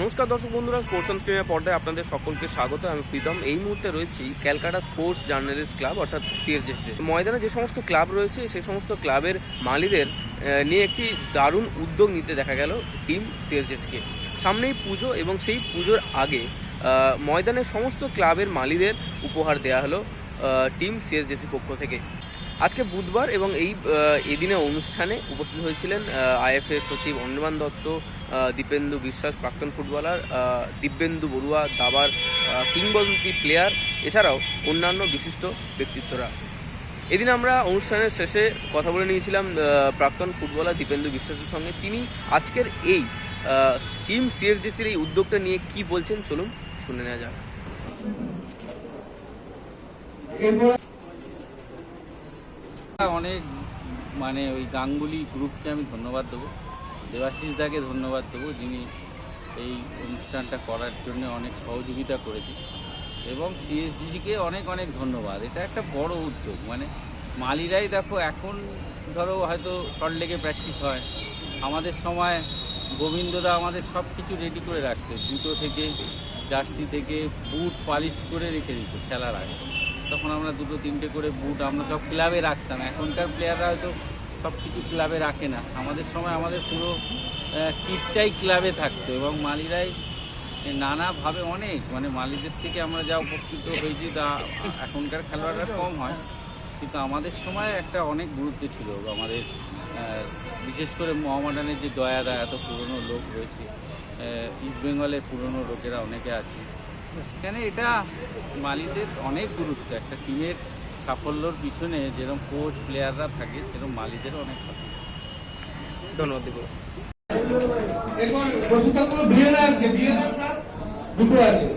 নমস্কার দর্শক বন্ধুরা স্পোর্টস অন স্ক্রিনের পর্দায় আপনাদের সকলকে স্বাগত। আমি প্রীতম। এই মুহূর্তে রয়েছি ক্যালকাটা স্পোর্টস জার্নালিস্ট ক্লাব, অর্থাৎ সিএসজেসি ময়দানে যে সমস্ত ক্লাব রয়েছে সেই সমস্ত ক্লাবের মালিদের নিয়ে একটি দারুণ উদ্যোগ নিতে দেখা গেল টিম সিএসজেসকে সামনেই পুজো এবং সেই পুজোর আগে ময়দানের সমস্ত ক্লাবের মালিদের উপহার দেওয়া হলো টিম সিএসজেসি পক্ষ থেকে। আজকে বুধবার এবং এই এদিনে অনুষ্ঠানে উপস্থিত হয়েছিলেন আইএফএ সচিব অনির্বাণ দত্ত দীপেন্দু বিশ্বাস, প্রাক্তন ফুটবলার দিব্যেন্দু বড়ুয়া, দাবার কিংবদন্তি প্লেয়ার এছাড়াও অন্যান্য বিশিষ্ট ব্যক্তিত্বরা। এদিন আমরা অনুষ্ঠানের শেষে কথা বলে নিয়েছিলাম প্রাক্তন ফুটবলার দীপেন্দু বিশ্বাসের সঙ্গে। তিনি আজকের এই টিম সিএসডিসির এই উদ্যোগটা নিয়ে কি বলছেন? চলুন শুনে নেওয়া যাক। অনেক মানে ওই গাঙ্গুলি গ্রুপকে আমি ধন্যবাদ দেবো। দেবাশিস দাকে ধন্যবাদ দেবো, যিনি এই অনুষ্ঠানটা করার জন্য অনেক সহযোগিতা করেছে এবং সিএসডিসিকে অনেক অনেক ধন্যবাদ। এটা একটা বড় উদ্যোগ। মানে মালিরাই দেখো, এখন ধরো হয়তো লেগে প্র্যাকটিস হয়। আমাদের সময় গোবিন্দদা আমাদের সব কিছু রেডি করে রাখতো। জুতো থেকে, জার্সি থেকে, বুট পালিশ করে রেখে দিত খেলার আগে। তখন আমরা দুটো, তিনটে করে বুট আমরা সব ক্লাবে রাখতাম। এখনকার প্লেয়াররা হয়তো সব কিছু ক্লাবে রাখে না। আমাদের সময় আমাদের পুরো কিটটাই ক্লাবে থাকতো এবং মালিরাই নানাভাবে অনেক মানে মালিদের থেকে আমরা যা উপকৃত হয়েছি তা এখনকার খেলোয়াড়রা কম হয়। কিন্তু আমাদের সময় একটা অনেক গুরুত্ব ছিল। আমাদের বিশেষ করে মোহামেডানের যে দয়া দয়াদা এত পুরনো লোক রয়েছে ইস্ট বেঙ্গলের পুরনো লোকেরা অনেকে আছে। সেখানে এটা মালিদের অনেক গুরুত্ব। একটা টিমের সাফল্যর পিছনে যেরকম কোচ প্লেয়াররা থাকে সেরকম মালিদেরও অনেক থাকে ধন্যবাদ দেবো এরপর যে দুটো আছে।